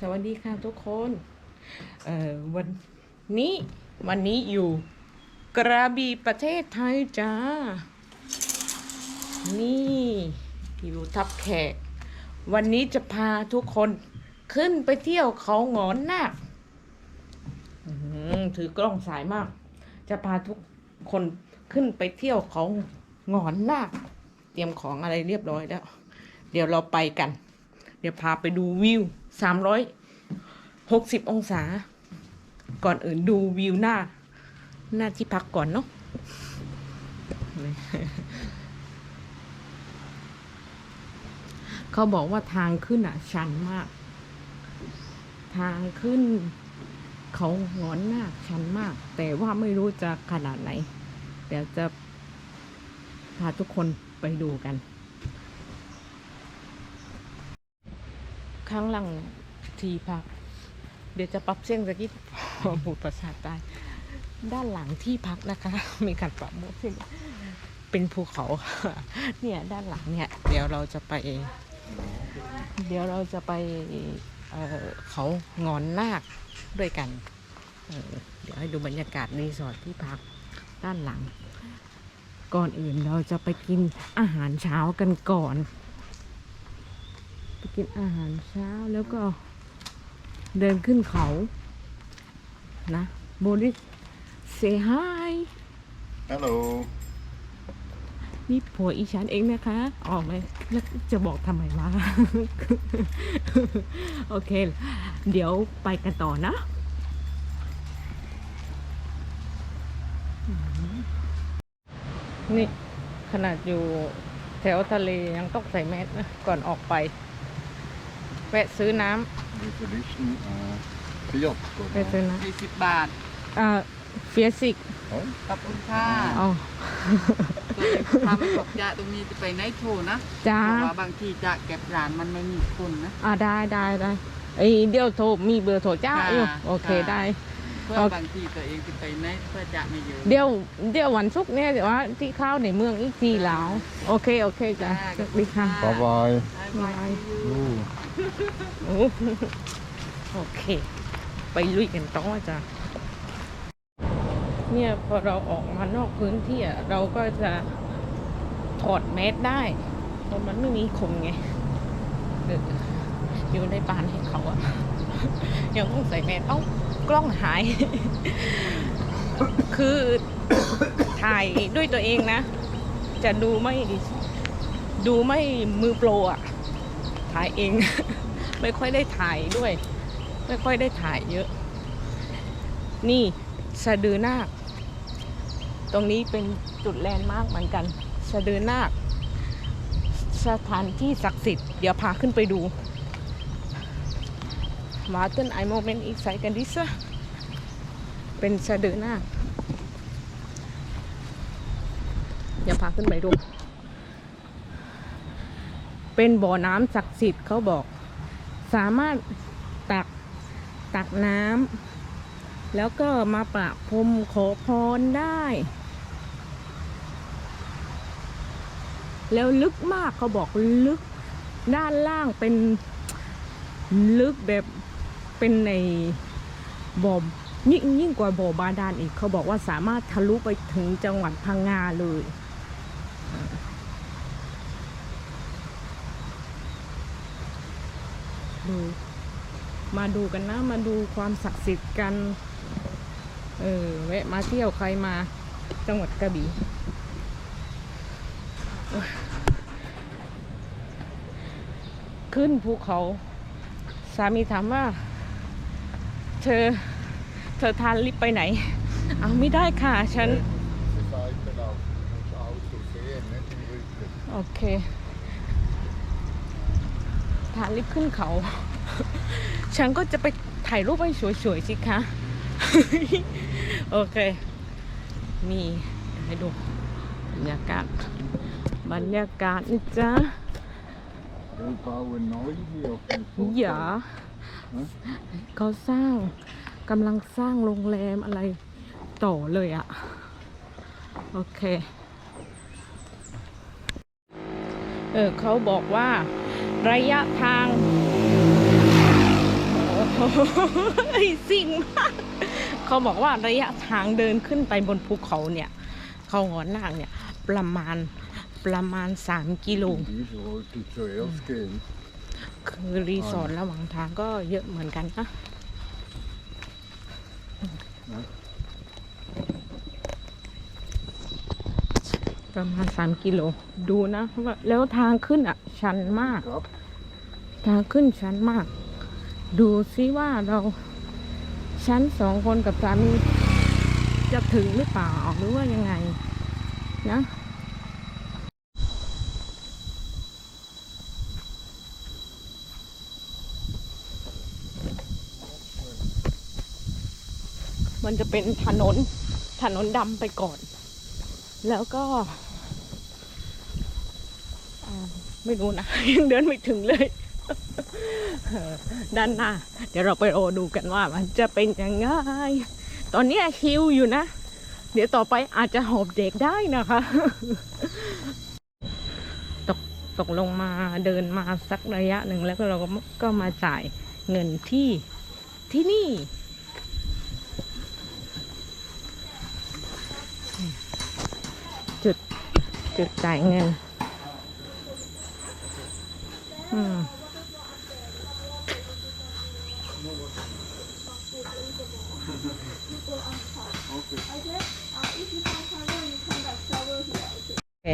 สวัสดีค่ะทุกคนเอ่อวันนี้วันนี้อยู่กระบี่ประเทศไทยจ้า นี่อยู่ทับแขก วันนี้จะพาทุกคนขึ้นไปเที่ยวเขาหงอนนาคถือกล้องสายมาก จะพาทุกคนขึ้นไปเที่ยวเขาหงอนนาคเตรียมของอะไรเรียบร้อยแล้ว เดี๋ยวเราไปกัน ดี๋ยวพาไปดูวิวสามร้อยหกสิบองศา ก่อนอื่นดูวิวหน้า หน้าที่พักก่อนเนาะเขาบอกว่าทางขึ้นอะ ชันมาก ทางขึ้น เขาหงอนหน้าชันมาก แต่ว่าไม่รู้จะขนาดไหน เดี๋ยวจะพาทุกคนไปดูกัน ข้างหลังทีพัก เดี๋ยวจะปรับเสียงสักนิดพูดภาษาใต้ด้านหลังที่พักนะคะ มีการปรับเสียงเป็นภูเขา เนี่ยด้านหลังเนี่ย เดี๋ยวเราจะไป เดี๋ยวเราจะไปเเขางอนนาคด้วยกันเเดี๋ยวให้ดูบรรยากาศรีสอร์ทที่พักด้านหลัง ก่อนอื่นเราจะไปกินอาหารเช้ากันก่อน กินอาหารเช้าแล้วก็เดินขึ้นเขานะโบริสเซฮาย Hello. นี่ผัวอีฉันเองนะคะ ออกเลยแล้วจะบอกทำไมวะ โอเค เดี๋ยวไปกันต่อนะนี่ขนาดอยู่แถวทะเลยังต้องใส่แมสนะก่อนออกไปแวะซื้อน้ Resolution uh, Fiat. ำไปซื้อน้สี่สิบบาทำอ่าเฟียสิก Oh, ขอบคุณค่ะอ๋อตัวเองทำบอกจะตรงนี้จะไปไนท์โชว์นะจ้า เพราะว่าบางทีจะเก็บร้านมันไม่มีคนนะ อ่าได้ได้ได้ไอยเดี๋ยวโทรมีเบอร์โทรจ้าค่ะอยู่โอเคค่ะ ได้ เพื่อโอเคบางทีตัวเองจะไปไนท์เพื่อจะไม่เยอะเดี๋ยวเดี๋ยววันศุกร์เนี่ยเดี๋ยวว่าที่เข้าในเมืองอีกทีแล้ว โอเค โอเคจ้ะสวัสดีค่ะ bye bye. บายบาย Ooh. โอ้โอเค ไปลุยกันต่อจ้ะเนี่ยพอเราออกมานอกพื้นที่อะเราก็จะถอดแมสได้เพราะมันไม่มีคนไงเอออยู่ในป่านให้เขาอะยังต้องใส่แมสเอ้า กล้องหาย คือถ่ายด้วยตัวเองนะ จะดูไม่ดูไม่มือโปรอะถ่ายเอง ไม่ค่อยได้ถ่ายด้วย ไม่ค่อยได้ถ่ายเยอะ นี่สะดือนาค ตรงนี้เป็นจุดแลนด์มาร์กเหมือนกัน สะดือนาค สถานที่ศักดิ์สิทธิ์ เดี๋ยวพาขึ้นไปดู มาเต้นไอโมเมนต์อีกไซกันดิซะเป็นสะดือนาคเดี๋ยวพาขึ้นไปดู เป็นบ่อน้ำศักดิ์สิทธิ์เขาบอก สามารถตักตักน้ำแล้วก็มาประพรมขอพรได้ แล้วลึกมากเขาบอกลึกด้านล่างเป็นลึกแบบ เป็นในบ่อยิ่งยิ่งกว่าบ่อบาดาลอีก เขาบอกว่าสามารถทะลุไปถึงจังหวัดพังงาเลย ดู มาดูกันนะ มาดูความศักดิ์สิทธิ์กัน เออแวะมาเที่ยวใครมาจังหวัดกระบี่ขึ้นภูเขา สามีถามว่า เธอ เธอทานลิฟต์ไปไหน เอาไม่ได้ค่ะ ฉัน De zijde nou. Onze auto zeer net in Rügen. โอเค ทานลิฟต์ขึ้นเขา ฉันก็จะไปถ่ายรูปให้สวยๆสิคะ โอเค มีให้ดูบรรยากาศ บรรยากาศนี่จ้า We เขาสร้างกำลังสร้างโรงแรมอะไรต่อเลยอะโอเค เออเขาบอกว่าระยะทางโอ้สิ่งมากเขาบอกว่าระยะทางเดินขึ้นไปบนภูเขาเนี่ยเขาหัวหน้างเนี่ยประมาณประมาณ 3 กิโล คือรีสอร์ทระหว่างทางก็เยอะเหมือนกันนะประมาณ3กิโลดูนะว่าแล้วทางขึ้นอะ ชันมาก Up. ทางขึ้นชันมาก ดูซิว่าเราชั้นสองคนกับสามีจะถึงหรือเปล่าหรือว่ายังไง นะ มันจะเป็นถนนถนนดำไปก่อน แล้วก็ไม่รู้นะยังเดินไม่ถึงเลย ด้านหน้า เดี๋ยวเราไปรอดูกันว่ามันจะเป็นยังไง ตอนนี้ยฮิวอยู่นะ เดี๋ยวต่อไปอาจจะหอบเด็กได้นะคะ ตกตกลงมาเดินมาสักระยะหนึ่งแล้วก็เราก็ก็มาจ่ายเงินที่ที่นี่ จุด จุดจ่ายเงิน อืมโอเค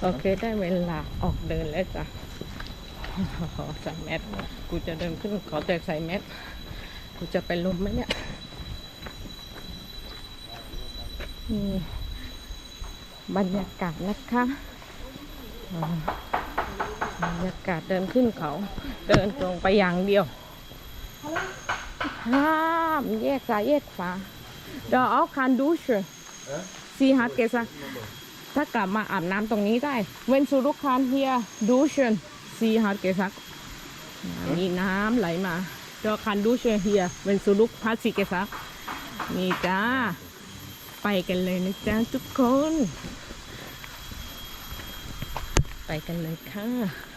โอเค ได้เวลาออกเดินแล้วจ้ะขอใส่แมสกูจะเดินขึ้นขอแต่ใส่แมสกูจะไปลมไหมเนี่ยนี่ บรรยากาศนะคะบรรยากาศเดินขึ้นเขาเดินตรงไปอย่างเดียว ห้ามแยกซ้ายแยกขวาเดี๋ยวเอาคันดูชซีฮัทเกซะถ้ากลับมาอาบน้ำตรงนี้ได้ เว้นสุรุคันเฮียดูชซีฮัทเกซักมีน้ำไหลมาเดี๋ยวคันดูชเฮียเว้นสุรุกพัสซีเกซักนี่จ้า ไปกันเลยนะจ๊ะทุกคน ไปกันเลยค่ะ